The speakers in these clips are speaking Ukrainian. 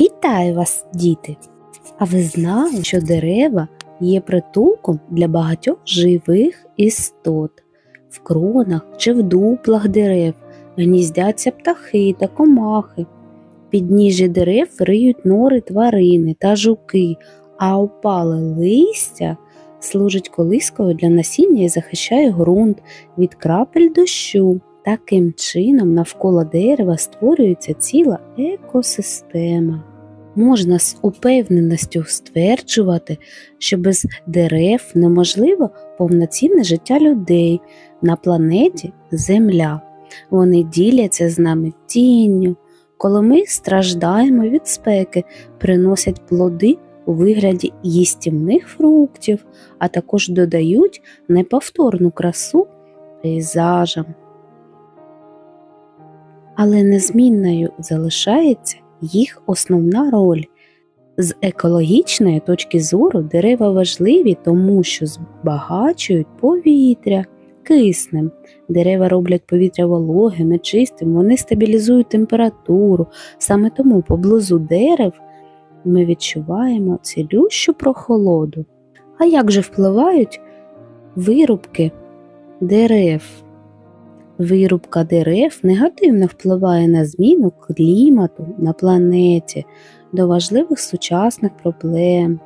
Вітаю вас, діти! А ви знали, що дерева є притулком для багатьох живих істот. В кронах чи в дуплах дерев гніздяться птахи та комахи. Підніжжя дерев риють нори тварини та жуки, а опале листя служить колискою для насіння і захищає ґрунт від крапель дощу. Таким чином навколо дерева створюється ціла екосистема. Можна з упевненістю стверджувати, що без дерев неможливо повноцінне життя людей на планеті Земля. Вони діляться з нами тінню. Коли ми страждаємо від спеки, приносять плоди у вигляді їстівних фруктів, а також додають неповторну красу пейзажам. Але незмінною залишається їх основна роль. З екологічної точки зору дерева важливі, тому що збагачують повітря киснем. Дерева роблять повітря вологим і чистим, вони стабілізують температуру. Саме тому поблизу дерев ми відчуваємо цілющу прохолоду. А як же впливають вирубки дерев? Вирубка дерев негативно впливає на зміну клімату на планеті до важливих сучасних проблем.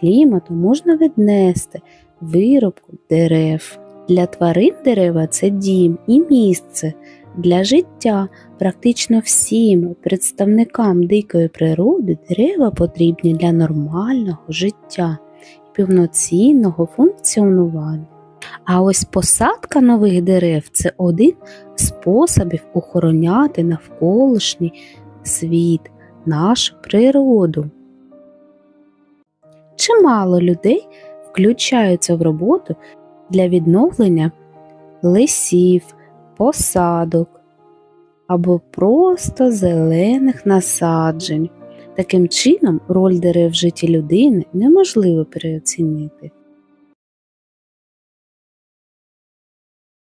Клімату можна віднести вирубку дерев. Для тварин дерева це дім і місце для життя. Практично всім представникам дикої природи дерева потрібні для нормального життя і повноцінного функціонування. А ось посадка нових дерев це один з способів охороняти навколишній світ, нашу природу. Чимало людей включаються в роботу для відновлення лисів, посадок або просто зелених насаджень. Таким чином, роль дерев в житті людини неможливо переоцінити.